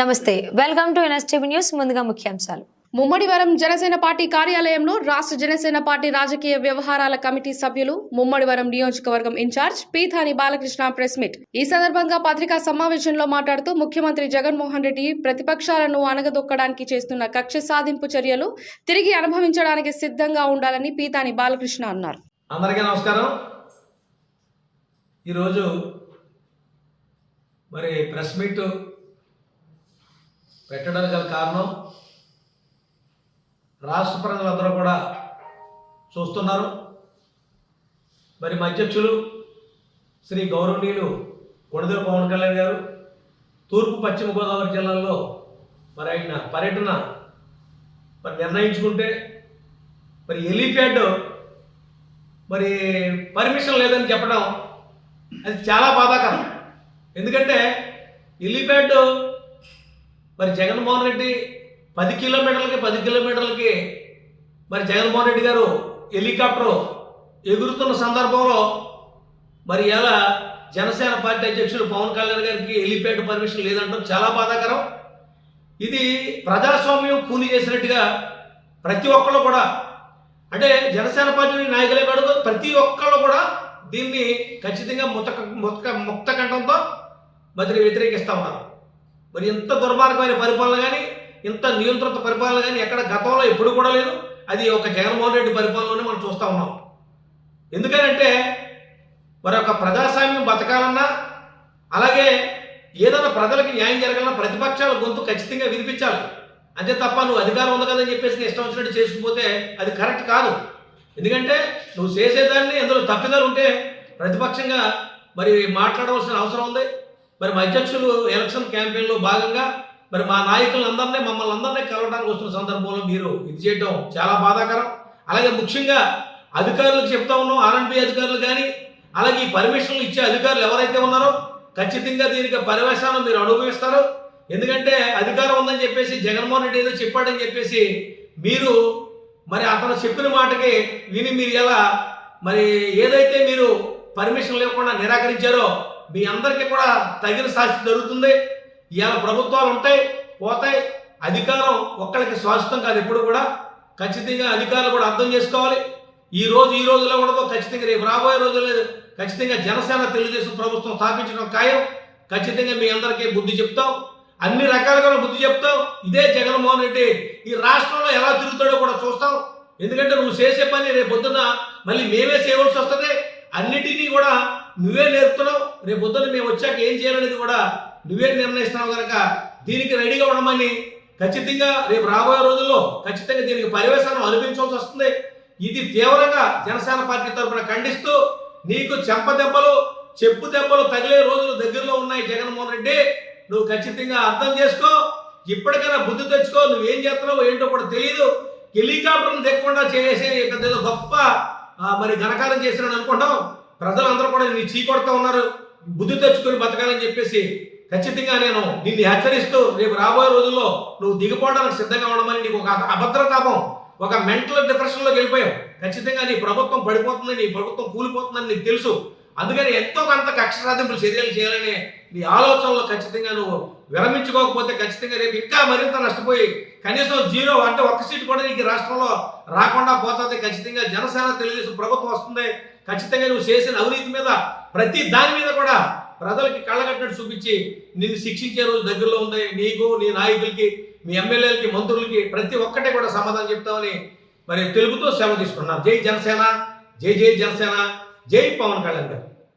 నమస్తే welcome to NSTV news ముందుగా ముఖ్యాంశాలు. ముమ్మడివరం జనసేన పార్టీ కార్యాలయంలో రాష్ట్ర జనసేన పార్టీ రాజకీయ వ్యవహారాల కమిటీ సభ్యులు ముమ్మడివరం నియోజకవర్గం incharge Pithani Balakrishna press meet. ఈ సందర్భంగా పత్రికా సమావేశంలో మాట్లాడుతూ ముఖ్యమంత్రి జగన్మోహన్ రెడ్డి ప్రతిపక్షాలను అణగదొక్కడానికి చేస్తున్న కక్ష సాధింపు చర్యలు తిరిగి అనుభవించడానికి సిద్ధంగా ఉండాలని పీతాని బాలకృష్ణ అన్నారు. అందరికీ నమస్కారం. ఈరోజు మరి ప్రెస్ మీట్ పెట్టడానికి గల కారణం రాష్ట్ర ప్రజలందరూ కూడా చూస్తున్నారు. మరి మా అధ్యక్షులు శ్రీ గౌరవనీయులు కొడదల పవన్ కళ్యాణ్ గారు తూర్పు పశ్చిమ గోదావరి జిల్లాల్లో మరి ఆయన పర్యటన మరి నిర్ణయించుకుంటే మరి ఎలిఫ్యాడ్ మరి పర్మిషన్ లేదని చెప్పడం అది చాలా బాధాకరం. ఎందుకంటే ఎలిప్యాడ్ మరి జగన్మోహన్ రెడ్డి పది కిలోమీటర్లకి పది కిలోమీటర్లకి మరి జగన్మోహన్ రెడ్డి గారు హెలికాప్టర్ ఎగురుతున్న సందర్భంలో మరి ఎలా జనసేన పార్టీ అధ్యక్షుడు పవన్ కళ్యాణ్ గారికి హెలిప్యాడ్ పర్మిషన్ లేదంటాం చాలా బాధాకరం. ఇది ప్రజాస్వామ్యం కూలి చేసినట్టుగా ప్రతి ఒక్కళ్ళు కూడా అంటే జనసేన పార్టీ నాయకులే కాదు ప్రతి ఒక్కళ్ళు కూడా దీన్ని ఖచ్చితంగా ముతక ముతక ముక్త కంఠంతో మరి వ్యతిరేకిస్తూ ఉన్నారు. మరి ఇంత దుర్మార్గమైన పరిపాలన కానీ ఇంత నియంత్రిత పరిపాలన కానీ ఎక్కడ గతంలో ఎప్పుడు కూడా లేదు. అది ఒక జగన్మోహన్ రెడ్డి పరిపాలనలోనే మనం చూస్తూ ఉన్నాం. ఎందుకనంటే మరి ఒక ప్రజాస్వామ్యం బతకాలన్నా అలాగే ఏదైనా ప్రజలకు న్యాయం జరగాలన్నా ప్రతిపక్షాల గొంతు ఖచ్చితంగా వినిపించాలి. అంతే తప్ప నువ్వు అధికారం ఉంది కదని చెప్పేసి నీ ఇష్టం వచ్చినట్టు చేసుకుపోతే అది కరెక్ట్ కాదు. ఎందుకంటే నువ్వు చేసేదాన్ని ఎందులో తప్పిదాలు ఉంటే ప్రతిపక్షంగా మరి మాట్లాడవలసిన అవసరం ఉంది. మరి మా అధ్యక్షులు ఎలక్షన్ క్యాంపెయిన్లో భాగంగా మరి మా నాయకులందరినీ మమ్మల్ని అందరినీ కలవడానికి వస్తున్న సందర్భంలో మీరు ఇది చేయడం చాలా బాధాకరం. అలాగే ముఖ్యంగా అధికారులకు చెప్తా ఉన్నాం ఆర్ఎండ్బి అధికారులు కానీ అలాగే ఈ పర్మిషన్లు ఇచ్చే అధికారులు ఎవరైతే ఉన్నారో ఖచ్చితంగా దీనికి పరివేశాలను మీరు అనుభవిస్తారు. ఎందుకంటే అధికారం ఉందని చెప్పేసి జగన్మోహన్ రెడ్డి ఏదో చెప్పాడని చెప్పేసి మీరు మరి అతను చెప్పిన మాటకి విని మీరు ఎలా మరి ఏదైతే మీరు పర్మిషన్ లేకుండా నిరాకరించారో మీ అందరికీ కూడా తగిన శాస్తి జరుగుతుంది ఇవాళ ప్రభుత్వాలు ఉంటాయి పోతాయి. అధికారం ఒక్కరికి శాశ్వతం కాదు ఎప్పుడు కూడా. ఖచ్చితంగా అధికారులు కూడా అర్థం చేసుకోవాలి. ఈ రోజు ఈ రోజులో కూడా ఖచ్చితంగా రేపు రాబోయే రోజుల్లో ఖచ్చితంగా జనసేన తెలుగుదేశం ప్రభుత్వం స్థాపించడం ఖాయం. ఖచ్చితంగా మీ అందరికీ బుద్ధి చెప్తాం. అన్ని రకాలుగా బుద్ధి చెప్తాం. ఇదే జగన్మోహన్ రెడ్డి ఈ రాష్ట్రంలో ఎలా తిరుగుతాడో కూడా చూస్తాం. ఎందుకంటే నువ్వు చేసే పని రేపు పొద్దున మళ్ళీ మేమే చేయవలసి వస్తుంది. అన్నిటినీ కూడా నువ్వే నేర్పుతున్నావు. రేపు పొద్దున్న మేము వచ్చాక ఏం చేయాలనేది కూడా నువ్వే నిర్ణయిస్తున్నావు కనుక దీనికి రెడీగా ఉండమని ఖచ్చితంగా రేపు రాబోయే రోజుల్లో ఖచ్చితంగా దీనికి పర్యవేశనం అనిపించవలసి వస్తుంది. ఇది తీవ్రంగా జనసేన పార్టీ తరఫున ఖండిస్తూ నీకు చెంప దెబ్బలు చెప్పు దెబ్బలు తగిలే రోజులు దగ్గరలో ఉన్నాయి జగన్మోహన్ రెడ్డి. నువ్వు ఖచ్చితంగా అర్థం చేసుకో. ఇప్పటికైనా బుద్ధి తెచ్చుకో. నువ్వేం చేస్తున్నావు ఏంటో కూడా తెలియదు హెలికాప్టర్ను తెక్కకుండా చేసే ఇక్కడ గొప్ప మరి ఘనకారం చేసినాడు అనుకుంటాం. ప్రజలందరూ కూడా నీ చీకొడతా ఉన్నారు. బుద్ధి తెచ్చుకొని బతకాలని చెప్పేసి ఖచ్చితంగా నేను నిన్ను హెచ్చరిస్తూ రేపు రాబోయే రోజుల్లో నువ్వు దిగిపోవడానికి సిద్ధంగా ఉండమని నీకు ఒక అభద్రతాపం ఒక మెంటల్ డిప్రెషన్లోకి వెళ్ళిపోయావు. ఖచ్చితంగా నీ ప్రభుత్వం పడిపోతుందని నీ ప్రభుత్వం కూలిపోతుందని నీకు తెలుసు. అందుకని ఎంతో కొంత కక్ష సాధింపులు చర్యలు చేయాలని నీ ఆలోచనలో ఖచ్చితంగా నువ్వు విరమించుకోకపోతే ఖచ్చితంగా రేపు ఇంకా మరింత నష్టపోయి కనీసం జీరో అంటే ఒక్క సీటు కూడా నీకు రాష్ట్రంలో రాకుండా పోతుంది. ఖచ్చితంగా జనసేన తెలుగుదేశం ప్రభుత్వం వస్తుంది. ఖచ్చితంగా నువ్వు చేసిన అవినీతి మీద ప్రతి దాని మీద కూడా ప్రజలకి కళ్ళగట్టినట్టు చూపించి నిన్ను శిక్షించే రోజు దగ్గరలో ఉంది. నీకు నీ నాయకులకి మీ ఎమ్మెల్యేలకి మంత్రులకి ప్రతి ఒక్కటే కూడా సమాధానం చెప్తామని మరి తెలుగుతో సేవ తీసుకున్నాం. జై జనసేన జై జై జనసేన జై పవన్ కళ్యాణ్ గారు.